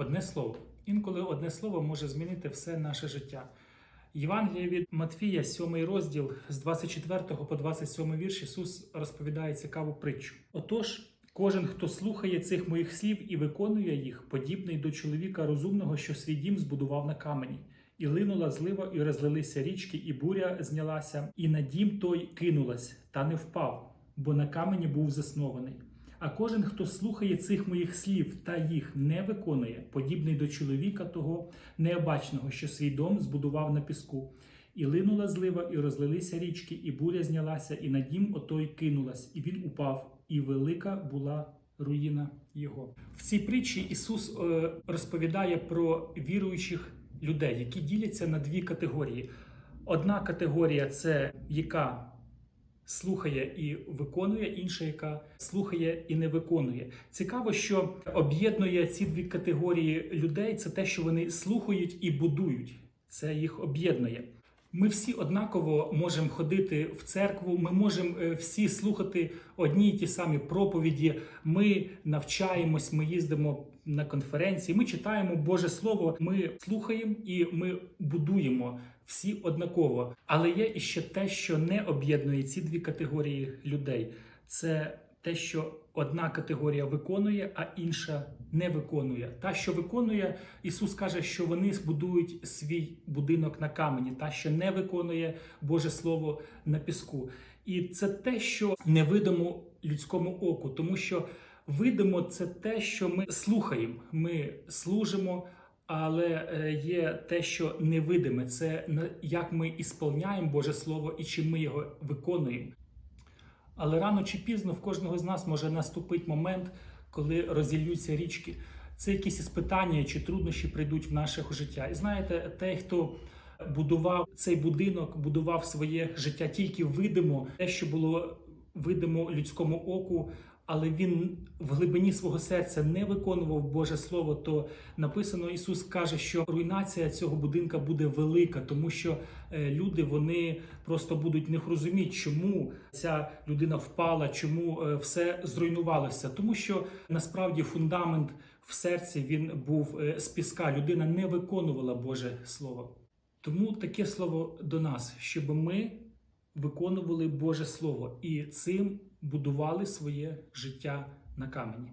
Одне слово. Інколи одне слово може змінити все наше життя. Євангелія від Матфія, 7 розділ з 24 по 27 вірш Ісус розповідає цікаву притчу. Отож, кожен, хто слухає цих моїх слів і виконує їх, подібний до чоловіка розумного, що свій дім збудував на камені. І линула злива, і розлилися річки, і буря знялася, і на дім той кинулась, та не впав, бо на камені був заснований. А кожен, хто слухає цих моїх слів та їх не виконує, подібний до чоловіка того необачного, що свій дом збудував на піску. І линула злива, і розлилися річки, і буря знялася, і на дім отой кинулась, і він упав, і велика була руїна його. В цій притчі Ісус е, розповідає про віруючих людей, які діляться на дві категорії. Одна категорія це яка слухає і виконує, інша, яка слухає і не виконує. Цікаво, що об'єднує ці дві категорії людей, це те, що вони слухають і будують. Це їх об'єднує. Ми всі однаково можемо ходити в церкву, ми можемо е, всі слухати одні й ті самі проповіді. Ми навчаємось, ми їздимо на конференції, ми читаємо Боже Слово, ми слухаємо і ми будуємо всі однаково. Але є іще те, що не об'єднує ці дві категорії людей. Це те, що одна категорія виконує, а інша не виконує. Та, що виконує, Ісус каже, що вони збудують свій будинок на камені, та, що не виконує Боже Слово на піску. І це те, що невидимо людському оку, тому що видимо це те, що ми слухаємо, ми служимо. Але е, є те, що невидиме, це як ми ісполняємо Боже Слово і чи ми його виконуємо. Але рано чи пізно в кожного з нас може наступити момент, коли розіллються річки. Це якісь іспитання чи труднощі прийдуть в наше життя. І знаєте, той, хто будував цей будинок, будував своє життя тільки видимо, те, що було видимо людському оку, але він в глибині свого серця не виконував Боже Слово, то написано Ісус каже, що руйнація цього будинка буде велика, тому що е, люди вони просто будуть не розуміти, чому ця людина впала, чому е, все зруйнувалося. Тому що насправді фундамент в серці він був е, з піска. Людина не виконувала Боже Слово. Тому таке слово до нас, щоб ми виконували Боже Слово і цим будували своє життя на камені.